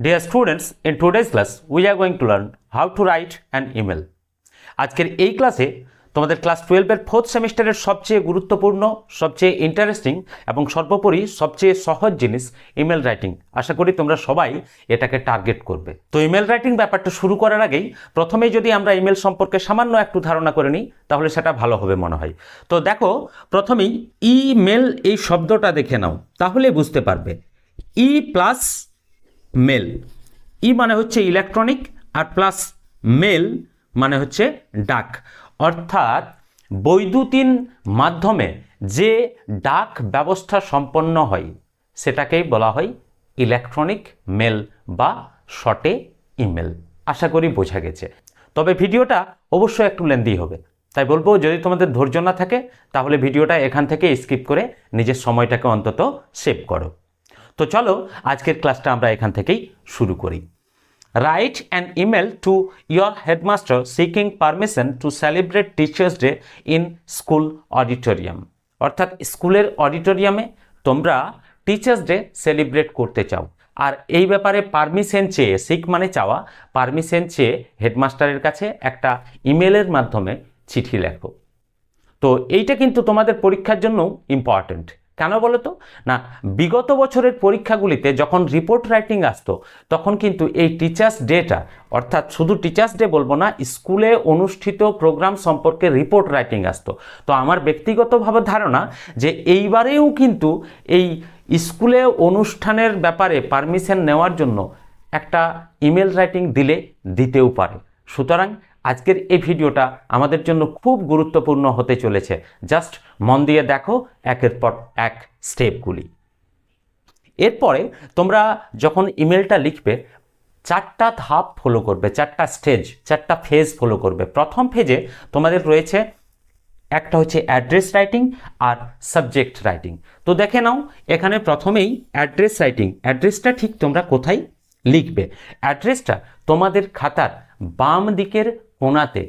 Dear students, in today's class, we are going to learn how to write an email. আজকের এই ক্লাসে তোমাদের class টুয়েলভের fourth সেমিস্টারের সবচেয়ে গুরুত্বপূর্ণ সবচেয়ে ইন্টারেস্টিং এবং সর্বোপরি সবচেয়ে সহজ জিনিস ইমেল রাইটিং আশা করি তোমরা সবাই এটাকে টার্গেট করবে। তো ইমেল রাইটিং ব্যাপারটা শুরু করার আগেই প্রথমেই যদি আমরা ইমেল সম্পর্কে সামান্য একটু ধারণা করে নিই তাহলে সেটা ভালো হবে মনে হয়। তো দেখো প্রথমেই ইমেল এই শব্দটা দেখে নাও তাহলে বুঝতে পারবে। ই প্লাস মেল। ই মানে হচ্ছে ইলেকট্রনিক আর প্লাস মেল মানে হচ্ছে ডাক। অর্থাৎ বৈদ্যুতিন মাধ্যমে যে ডাক ব্যবস্থা সম্পন্ন হয়, সেটাকেই বলা হয় ইলেকট্রনিক মেল বা শর্টে ইমেল আশা করি বোঝা গেছে। তবে ভিডিওটা অবশ্যই একটু লেন্দি হবে। তাই বলব, যদি তোমাদের ধৈর্য না থাকে, তাহলে ভিডিওটা এখান থেকে স্কিপ করে নিজের সময়টাকে অন্তত সেভ করো। তো চলো, আজকের ক্লাসটা আমরা এখান থেকেই শুরু করি। Write an email to your headmaster seeking permission to celebrate teachers day in school auditorium. অর্থাৎ স্কুলের অডিটোরিয়ামে তোমরা টিচার্স ডে সেলিব্রেট করতে চাও। আর এই ব্যাপারে পারমিশন চেয়ে, সিক মানে চাওয়া, পারমিশন চেয়ে হেডমাস্টারের কাছে একটা ইমেলের মাধ্যমে চিঠি লেখো। তো এইটা কিন্তু তোমাদের পরীক্ষার জন্য ইম্পর্ট্যান্ট কেন বলো তো? না, বিগত বছরের পরীক্ষাগুলিতে যখন রিপোর্ট রাইটিং আসতো, তখন কিন্তু এই টিচার্স ডেটা অর্থাৎ শুধু টিচার্স ডে বলব না, স্কুলে অনুষ্ঠিত প্রোগ্রাম সম্পর্কে রিপোর্ট রাইটিং আসতো। তো আমার ব্যক্তিগতভাবে ধারণা যে এইবারেও কিন্তু এই স্কুলে অনুষ্ঠানের ব্যাপারে পারমিশন নেওয়ার জন্য একটা ইমেল রাইটিং দিলে দিতেও পারে। সুতরাং আজকের এই ভিডিওটা আমাদের জন্য খুব গুরুত্বপূর্ণ হতে চলেছে। জাস্ট মন দিয়ে দেখো একের পর এক স্টেপগুলি। এরপরে তোমরা যখন ইমেলটা লিখবে, চারটা ধাপ ফলো করবে, চারটা স্টেজ চারটা ফেজ ফলো করবে। প্রথম ফেজে তোমাদের রয়েছে একটা হচ্ছে অ্যাড্রেস রাইটিং আর সাবজেক্ট রাইটিং তো দেখে নাও, এখানে প্রথমেই অ্যাড্রেস রাইটিং অ্যাড্রেসটা ঠিক তোমরা কোথায় লিখবে? অ্যাড্রেসটা তোমাদের খাতার বাম দিকের কোণাতে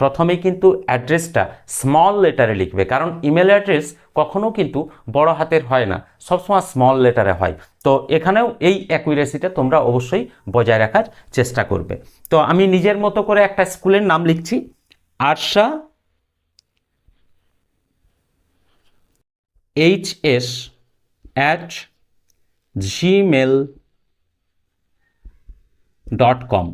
প্রথমে কিন্তু অ্যাড্রেসটা স্মল লেটারে লিখবে, কারণ ইমেল অ্যাড্রেস কখনো কিন্তু বড় হাতের হয় না, সবসময় স্মল লেটারে হয়। তো এখানেও এই অ্যাকুরেসিটা তোমরা অবশ্যই বজায় রাখার চেষ্টা করবে। তো আমি নিজের মতো করে একটা স্কুলের নাম লিখছি, Arsha H S at Gmail dot com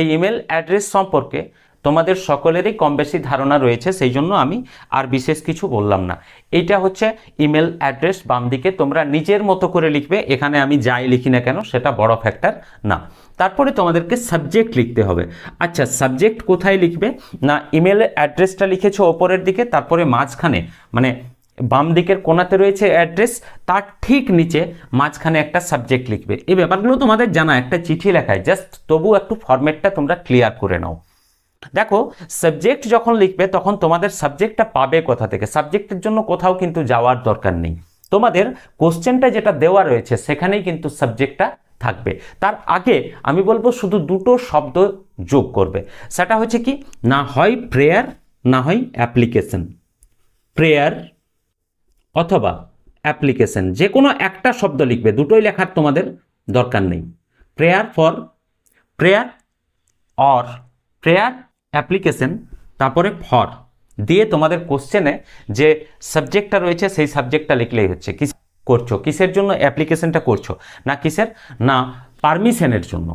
এই ইমেল অ্যাড্রেস সম্পর্কে তোমাদের সকলেরই কম বেশি ধারণা রয়েছে, সেই জন্য আমি আর বিশেষ কিছু বললাম না। এইটা হচ্ছে ইমেল অ্যাড্রেস বাম দিকে তোমরা নিজের মতো করে লিখবে, এখানে আমি যাই লিখি না কেন, সেটা বড় ফ্যাক্টর না। তারপরে তোমাদেরকে সাবজেক্ট লিখতে হবে। আচ্ছা সাবজেক্ট কোথায় লিখবে? না ইমেল অ্যাড্রেসটা লিখেছো ওপরের দিকে, তারপরে মাঝখানে মানে বাম দিকের কোনাতে রয়েছে অ্যাড্রেস তার ঠিক নিচে মাঝখানে একটা সাবজেক্ট লিখবে। এই ব্যাপারগুলো তোমাদের জানা, একটা চিঠি লেখায়। জাস্ট তবু একটু ফরম্যাটটা তোমরা ক্লিয়ার করে নাও। দেখো সাবজেক্ট যখন লিখবে, তখন তোমাদের সাবজেক্টটা পাবে কোথা থেকে? সাবজেক্টের জন্য কোথাও কিন্তু যাওয়ার দরকার নেই। তোমাদের কোশ্চেনটা যেটা দেওয়া রয়েছে, সেখানেই কিন্তু সাবজেক্টটা থাকবে। তার আগে আমি বলব, শুধু দুটো শব্দ যোগ করবে। সেটা হচ্ছে কি, না হয় প্রেয়ার না হয় অ্যাপ্লিকেশন প্রেয়ার অথবা অ্যাপ্লিকেশন যে কোনো একটা শব্দ লিখবে, দুটোই লেখার তোমাদের দরকার নেই। Prayer for, prayer or, prayer application, তারপরে ফর। দিয়ে তোমাদের কোশ্চেনে যে সাবজেক্টটা রয়েছে, সেই সাবজেক্টটা লিখলেই হচ্ছে। কি করছ, কিসের জন্য অ্যাপ্লিকেশনটা করছ? না কিসের? না পারমিশনের জন্য।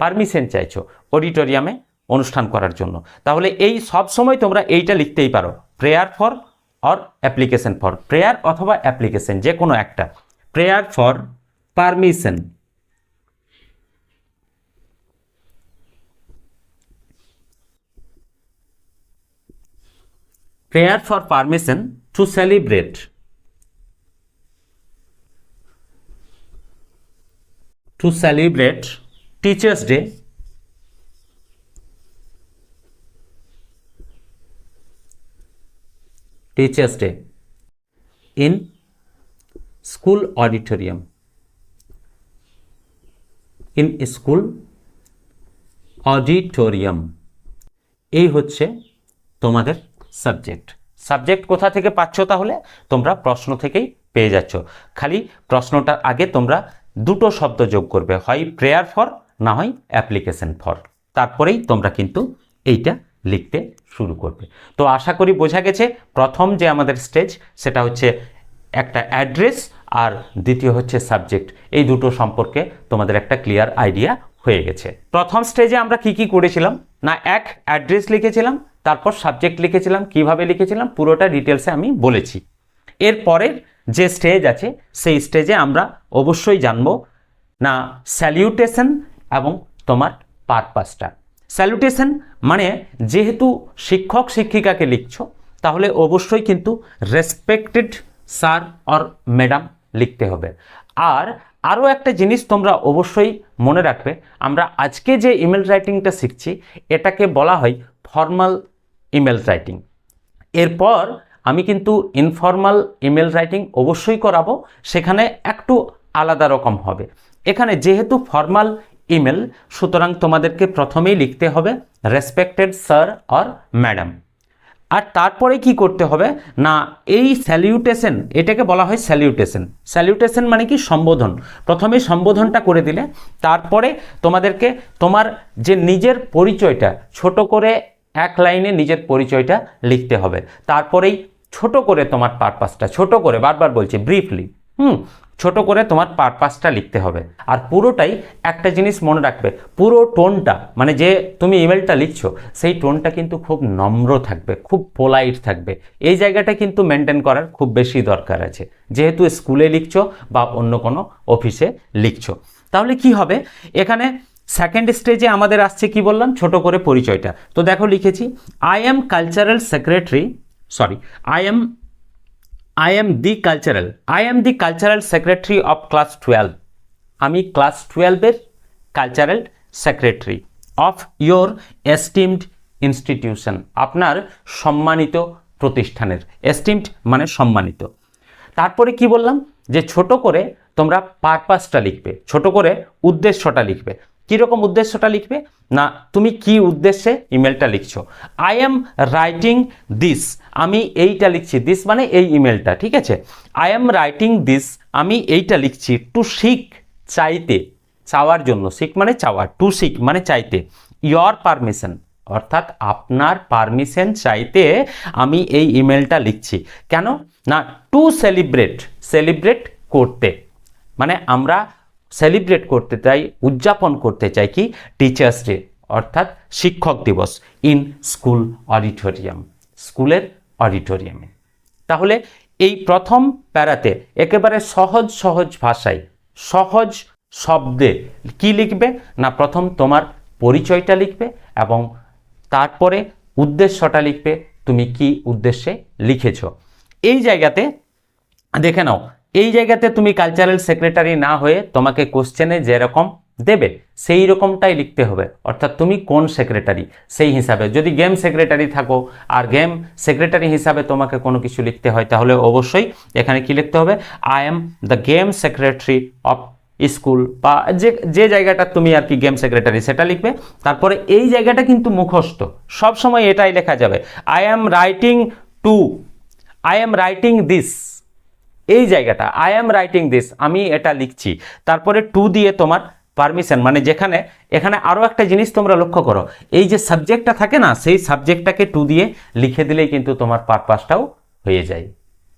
পারমিশন চাইছো অডিটোরিয়ামে অনুষ্ঠান করার জন্য। তাহলে এই সব সময় তোমরা এইটা লিখতেই পারো। Prayer for or application for prayer অথবা অ্যাপ্লিকেশন যে কোনো একটা prayer for permission prayer for permission to celebrate to celebrate teachers day teachers day. In school auditorium. In school auditorium. এই হচ্ছে তোমাদের সাবজেক্ট সাবজেক্ট কোথা থেকে পাচ্ছ তাহলে? তোমরা প্রশ্ন থেকেই পেয়ে যাচ্ছ। খালি প্রশ্নটার আগে তোমরা দুটো শব্দ যোগ করবে। হয় প্রেয়ার ফর না হয় অ্যাপ্লিকেশন ফর তারপরেই তোমরা কিন্তু এইটা লিখতে শুরু করবে। তো আশা করি বোঝা গেছে, প্রথম যে আমাদের স্টেজ সেটা হচ্ছে একটা অ্যাড্রেস আর দ্বিতীয় হচ্ছে সাবজেক্ট এই দুটো সম্পর্কে তোমাদের একটা ক্লিয়ার আইডিয়া হয়ে গেছে। প্রথম স্টেজে আমরা কি কি করেছিলাম? না, এক অ্যাড্রেস লিখেছিলাম, তারপর সাবজেক্ট লিখেছিলাম, কীভাবে লিখেছিলাম, পুরোটা ডিটেলসে আমি বলেছি। এরপরের যে স্টেজ আছে, সেই স্টেজে আমরা অবশ্যই জানব, না স্যালিউটেশন এবং তোমার পারপাসটা স্যালুটেশন মানে যেহেতু শিক্ষক শিক্ষিকাকে লিখছো, তাহলে অবশ্যই কিন্তু রেসপেক্টেড স্যার অর ম্যাডাম লিখতে হবে। আর আরও একটা জিনিস তোমরা অবশ্যই মনে রাখবে, আমরা আজকে যে ইমেল রাইটিংটা শিখছি, এটাকে বলা হয় ফর্মাল ইমেল রাইটিং এরপর আমি কিন্তু ইনফর্মাল ইমেল রাইটিং অবশ্যই করাবো, সেখানে একটু আলাদা রকম হবে। এখানে যেহেতু ফর্মাল ইমেল। সুতরাং তোমাদেরকে প্রথমেই লিখতে হবে রেসপেক্টেড স্যার অর ম্যাডাম আর তারপরে কি করতে হবে? না, এই স্যালিউটেশন এটাকে বলা হয় স্যালিউটেশন স্যালিউটেশন মানে কি? সম্বোধন। প্রথমে সম্বোধনটা করে দিলে, তারপরে তোমাদেরকে তোমার যে নিজের পরিচয়টা, ছোট করে এক লাইনে নিজের পরিচয়টা লিখতে হবে। তারপরেই ছোট করে তোমার পারপাসটা ছোট করে বারবার বলছি ব্রিফলি হুম? ছোট করে তোমার পারপাসটা লিখতে হবে। আর পুরোটাই একটা জিনিস মনে রাখবে, পুরো টোনটা মানে যে তুমি ইমেলটা লিখছো, সেই টোনটা কিন্তু খুব নম্র থাকবে, খুব পোলাইট থাকবে। এই জায়গাটা কিন্তু মেনটেন করার খুব বেশি দরকার আছে। যেহেতু স্কুলে লিখছো বা অন্য কোনো অফিসে লিখছো। তাহলে কি হবে? এখানে সেকেন্ড স্টেজে আমাদের আসছে কি বললাম? ছোট করে পরিচয়টা। তো দেখো লিখেছি I am cultural secretary sorry I am I am the cultural I am the cultural secretary of class twelve আমি ক্লাস টুয়েলভের cultural secretary of your esteemed institution আপনার সম্মানিত প্রতিষ্ঠানের। এস্টিমড মানে সম্মানিত। তারপরে কি বললাম? যে ছোট করে তোমরা পারপাসটা লিখবে, ছোট করে উদ্দেশ্যটা লিখবে। কীরকম উদ্দেশ্যটা লিখবে? না, তুমি কি উদ্দেশ্যে ইমেলটা লিখছো? আই এম রাইটিং দিস আমি এইটা লিখছি দিস মানে এই ইমেলটা ঠিক আছে? আই এম রাইটিং দিস আমি এইটা লিখছি টু শিখ চাইতে, চাওয়ার জন্য শিখ মানে চাওয়া টু শিখ মানে চাইতে ইয়র পারমিশন অর্থাৎ আপনার পারমিশন চাইতে আমি এই ইমেলটা লিখছি। কেন? না টু সেলিব্রেট সেলিব্রেট করতে মানে আমরা সেলিব্রেট করতে চাই, উদযাপন করতে চাই কি? টিচার্স ডে অর্থাৎ শিক্ষক দিবস ইন স্কুল অডিটোরিয়াম স্কুলের অডিটোরিয়ামে তাহলে এই প্রথম প্যারাতে একেবারে সহজ সহজ ভাষায়, সহজ শব্দে কি লিখবে না প্রথম তোমার পরিচয়টা লিখবে এবং তারপরে উদ্দেশ্যটা লিখবে তুমি কি উদ্দেশ্যে লিখেছ। এই জায়গাতে দেখে নাও, এই জায়গাতে তুমি কালচারাল সেক্রেটারি না হয়ে তোমাকে কোশ্চেনে যেরকম দেবে, সেই রকমটাই লিখতে হবে। অর্থাৎ তুমি কোন সেক্রেটারি সেই হিসাবে। যদি গেম সেক্রেটারি থাকো আর গেম সেক্রেটারি হিসাবে তোমাকে কোনো কিছু লিখতে হয়, তাহলে অবশ্যই এখানে কি লিখতে হবে? I am the game secretary of school বা যে যে জায়গাটা তুমি আর কি গেম সেক্রেটারি সেটা লিখবে। তারপরে এই জায়গাটা কিন্তু মুখস্থ। সব সময় এটাই লেখা যাবে। I am writing to I am writing this এই জায়গাটা আই অ্যাম রাইটিং দিস আমি এটা লিখছি। তারপরে টু দিয়ে তোমার পারমিশন মানে যেখানে, এখানে আরও একটা জিনিস তোমরা লক্ষ্য করো। এই যে সাবজেক্টটা থাকে না, সেই সাবজেক্টটাকে টু দিয়ে লিখে দিলেই কিন্তু তোমার পারপাসটাও হয়ে যায়।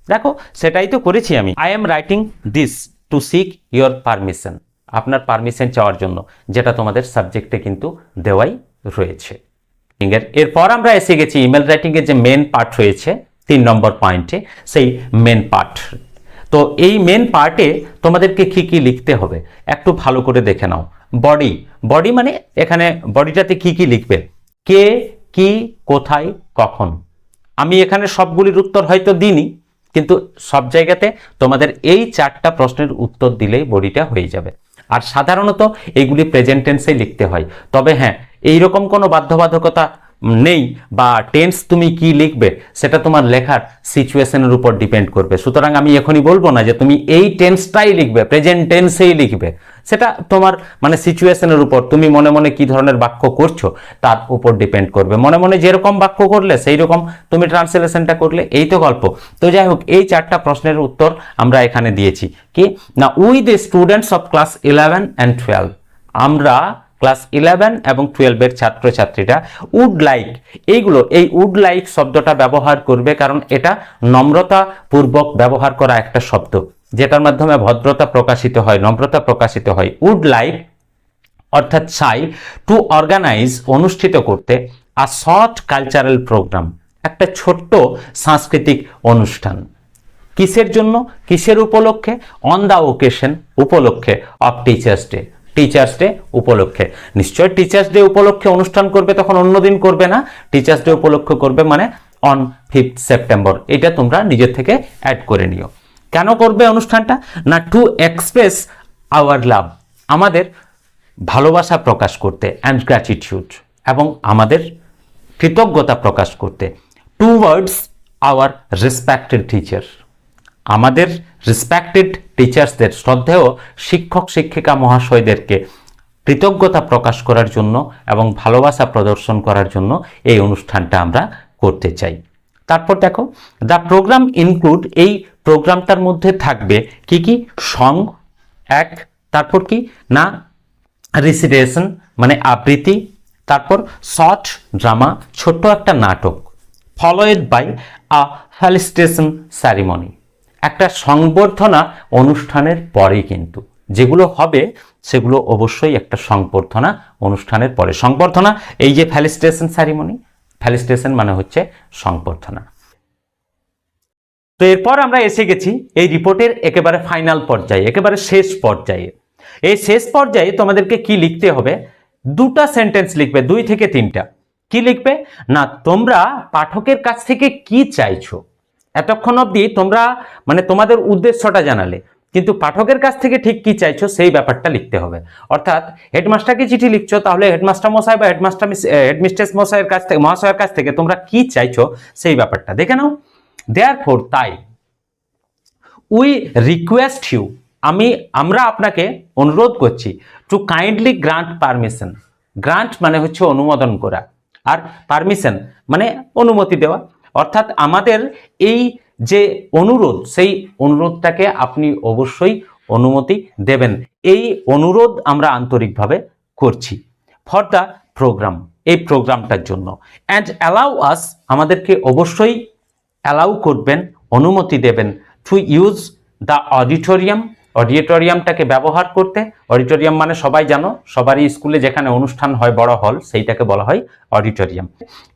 দেখো, সেটাই তো করেছি আমি। I am writing this to seek your permission আপনার পারমিশন চাওয়ার জন্য, যেটা তোমাদের সাবজেক্টে কিন্তু দেওয়াই রয়েছে। এর এরপর আমরা এসে গেছি ইমেল রাইটিংয়ের যে মেন পার্ট রয়েছে, তিন নম্বর পয়েন্টে সেই মেন পার্ট তো এই মেন পার্টে তোমাদেরকে কি কি লিখতে হবে? একটু ভালো করে দেখে নাও। বডি বডি মানে এখানে বডিটাতে কি কি লিখবে? কে, কি, কোথায়, কখন? আমি এখানে সবগুলির উত্তর হয়তো দিইনি, কিন্তু সব জায়গাতে তোমাদের এই চারটা প্রশ্নের উত্তর দিলেই বডিটা হয়ে যাবে। আর সাধারণত এইগুলি প্রেজেন্ট টেন্সেই লিখতে হয়। তবে হ্যাঁ এইরকম কোনো বাধ্যবাধকতা নেই বা টেন্স তুমি কি লিখবে, সেটা তোমার লেখার সিচুয়েশনের উপর ডিপেন্ড করবে। সুতরাং আমি এখনই বলব না যে তুমি এই টেন্সটাই লিখবে প্রেজেন্ট টেন্সেই লিখবে। সেটা তোমার মানে সিচুয়েশনের উপর, তুমি মনে মনে কি ধরনের বাক্য করছ, তার উপর ডিপেন্ড করবে। মনে মনে যেরকম বাক্য করলে সেই রকম তুমি ট্রান্সলেশনটা করলে, এই তো গল্প। তো যাই হোক, এই চারটা প্রশ্নের উত্তর আমরা এখানে দিয়েছি। কি? না we the students of class eleven and twelve আমরা ক্লাস ইলেভেন এবং টুয়েলভের ছাত্রছাত্রীরা উড লাইক, এইগুলো, এই উড লাইক শব্দটা ব্যবহার করবে কারণ এটা নম্রতা পূর্বক ব্যবহার করা একটা শব্দ, যেটার মাধ্যমে ভদ্রতা প্রকাশিত হয়, নম্রতা প্রকাশিত হয়। উড লাইক অর্থাৎ চাই টু অর্গানাইজ, অনুষ্ঠিত করতে আ শর্ট কালচারাল প্রোগ্রাম, একটা ছোট্ট সাংস্কৃতিক অনুষ্ঠান। কিসের জন্য? কিসের উপলক্ষে? অন দ্য ওকেশন, উপলক্ষে, of teachers day. Teachers day উপলক্ষে। নিশ্চয় টিচার্স ডে উপলক্ষে অনুষ্ঠান করবে, তখন অন্যদিন করবে না। টিচার্স ডে উপলক্ষে করবে মানে অন ফিফথ সেপ্টেম্বর এটা তোমরা নিজের থেকে অ্যাড করে নিও। কেন করবে অনুষ্ঠানটা? না টু এক্সপ্রেস আওয়ার লাভ আমাদের ভালোবাসা প্রকাশ করতে অ্যান্ড গ্র্যাটিটিউড এবং আমাদের কৃতজ্ঞতা প্রকাশ করতে। Towards our respected teacher আমাদের রেসপেক্টেড টিচার্সদের শ্রদ্ধেয় শিক্ষক, শিক্ষিকা, মহাশয়দেরকে কৃতজ্ঞতা প্রকাশ করার জন্য এবং ভালোবাসা প্রদর্শন করার জন্য এই অনুষ্ঠানটা আমরা করতে চাই। তারপর দেখো দ্য প্রোগ্রাম ইনক্লুড এই প্রোগ্রামটার মধ্যে থাকবে কি কি? সং, এক, তারপর কি? না রিসিটেশন মানে আবৃত্তি, তারপর শর্ট ড্রামা ছোট্ট একটা নাটক ফলোয়েড বাই আ ফেলিস্টেশন স্যারিমনি একটা সংবর্ধনা অনুষ্ঠানের পরেই কিন্তু। যেগুলো হবে, সেগুলো অবশ্যই একটা সংবর্ধনা অনুষ্ঠানের পরে। সংবর্ধনা, এই যে ফ্যালিস্টেশন স্যারিমনি ফ্যালিস্টেশন মানে হচ্ছে সংবর্ধনা। তো এরপর আমরা এসে গেছি এই রিপোর্টের একেবারে ফাইনাল পর্যায়ে, একেবারে শেষ পর্যায়ে। এই শেষ পর্যায়ে তোমাদেরকে কি লিখতে হবে? দুটা সেন্টেন্স লিখবে, দুই থেকে তিনটা। কি লিখবে? না, তোমরা পাঠকের কাছ থেকে কি চাইছো? এতক্ষণ অবধি তোমরা মানে তোমাদের উদ্দেশ্যটা জানালে। কিন্তু পাঠকের কাছ থেকে ঠিক কি চাইছো সেই ব্যাপারটা লিখতে হবে। অর্থাৎ হেডমাস্টারকে চিঠি লিখছো? তাহলে হেডমাস্টার মশাই বা হেডমাস্টার হেডমিস্ট্রেস মশাইয়ের কাছ থেকে, মহাশয়ের কাছ থেকে তোমরা কি চাইছো সেই ব্যাপারটা দেখে নাও। দেয়ার ফোর তাই উই রিকোয়েস্ট ইউ আমি, আমরা আপনাকে অনুরোধ করছি to kindly grant permission grant মানে হচ্ছে অনুমোদন করা। আর পারমিশন মানে অনুমতি দেওয়া। অর্থাৎ আমাদের এই যে অনুরোধ, সেই অনুরোধটাকে আপনি অবশ্যই অনুমতি দেবেন। এই অনুরোধ আমরা আন্তরিকভাবে করছি ফর দ্য প্রোগ্রাম এই প্রোগ্রামটার জন্য। অ্যান্ড অ্যালাউ আস আমাদেরকে অবশ্যই অ্যালাউ করবেন, অনুমতি দেবেন টু ইউজ দ্য অডিটোরিয়াম অডিটোরিয়ামটাকে ব্যবহার করতে, অডিটোরিয়াম মানে সবাই জানো, সবারই স্কুলে যেখানে অনুষ্ঠান হয় বড় হল, সেইটাকে বলা হয় auditorium,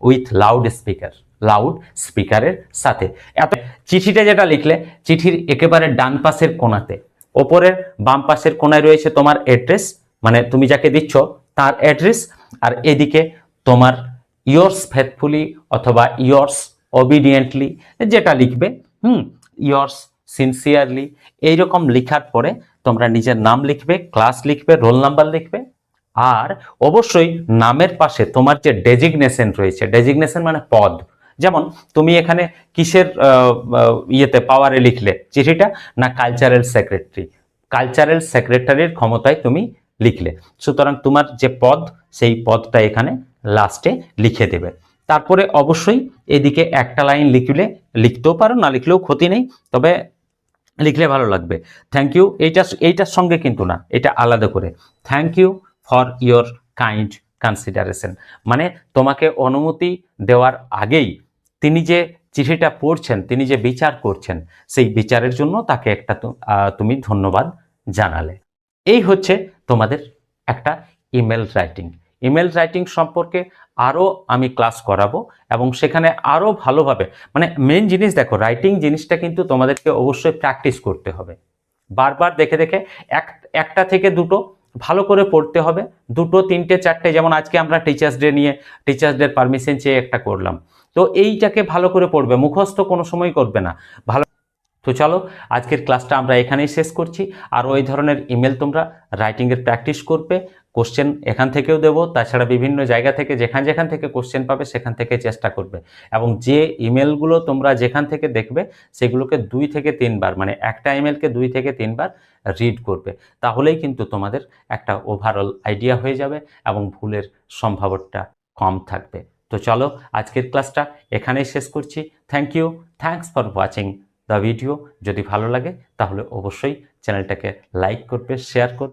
with loud speaker, loud স্পিকারের সাথে। এত চিঠিটা যেটা লিখলে, চিঠির একেবারে ডান পাশের কোণাতে, ওপরের বাম পাশের কোণায় রয়েছে তোমার অ্যাড্রেস মানে তুমি যাকে দিচ্ছ তার অ্যাড্রেস আর এদিকে তোমার ইয়র্স ফেথফুলি অথবা ইয়র্স অবিডিয়েন্টলি যেটা লিখবে, হুম ইয়র্স সিনসিয়ারলি এইরকম লেখার পরে তোমরা নিজের নাম লিখবে ক্লাস লিখবে রোল নাম্বার লিখবে। আর অবশ্যই নামের পাশে তোমার যে ডেজিগনেশন রয়েছে ডেজিগনেশন মানে পদ। যেমন তুমি এখানে কিসের ইয়েতে পাওয়ারে লিখলে, চিঠিটা না কালচারাল সেক্রেটারি কালচারাল সেক্রেটারির ক্ষমতায় তুমি লিখলে। সুতরাং তোমার যে পদ, সেই পদটা এখানে লাস্টে লিখে দেবে। তারপরে অবশ্যই এদিকে একটা লাইন লিখলে, লিখতেও পারো, না লিখলেও ক্ষতি নেই। তবে লিখলে ভালো লাগবে। থ্যাংক ইউ এইটা, এইটার সঙ্গে কিন্তু না, এটা আলাদা করে। Thank you for your kind consideration মানে তোমাকে অনুমতি দেওয়ার আগেই তিনি যে চিঠিটা পড়ছেন, তিনি যে বিচার করছেন, সেই বিচারের জন্য তাকে একটা তুমি ধন্যবাদ জানালে। এই হচ্ছে তোমাদের একটা ইমেল রাইটিং ইমেল রাইটিং সম্পর্কে আরও আমি ক্লাস করাবো এবং সেখানে আরও ভালোভাবে মানে মেন জিনিস দেখো রাইটিং জিনিসটা কিন্তু তোমাদেরকে অবশ্যই প্র্যাকটিস করতে হবে। বারবার দেখে দেখে এক, একটা থেকে দুটো ভালো করে পড়তে হবে। দুটো, তিনটে, চারটে, যেমন আজকে আমরা টিচার্স ডে নিয়ে টিচার্স ডের পারমিশন চেয়ে একটা করলাম। তো এইটাকে ভালো করে পড়বে, মুখস্থ কোনো সময় করবে না। ভালো, তো চলো, আজকের ক্লাসটা আমরা এখানেই শেষ করছি। আর ওই ধরনের ইমেল তোমরা রাইটিংয়ের প্র্যাকটিস করবে। কোশ্চেন এখান থেকেও দেবো, তাছাড়া বিভিন্ন জায়গা থেকে, যেখান যেখান থেকে কোশ্চেন পাবে, সেখান থেকে চেষ্টা করবে। এবং যে ইমেলগুলো তোমরা যেখান থেকে দেখবে, সেগুলোকে দুই থেকে তিনবার মানে একটা ইমেলকে দুই থেকে তিনবার রিড করবে। তাহলেই কিন্তু তোমাদের একটা ওভারঅল আইডিয়া হয়ে যাবে এবং ভুলের সম্ভাবনাটা কম থাকবে। তো চলো, আজকের ক্লাসটা এখানেই শেষ করছি। Thank you thanks for watching the video যদি ভালো লাগে, তাহলে অবশ্যই চ্যানেলটাকে লাইক করবে শেয়ার করবে।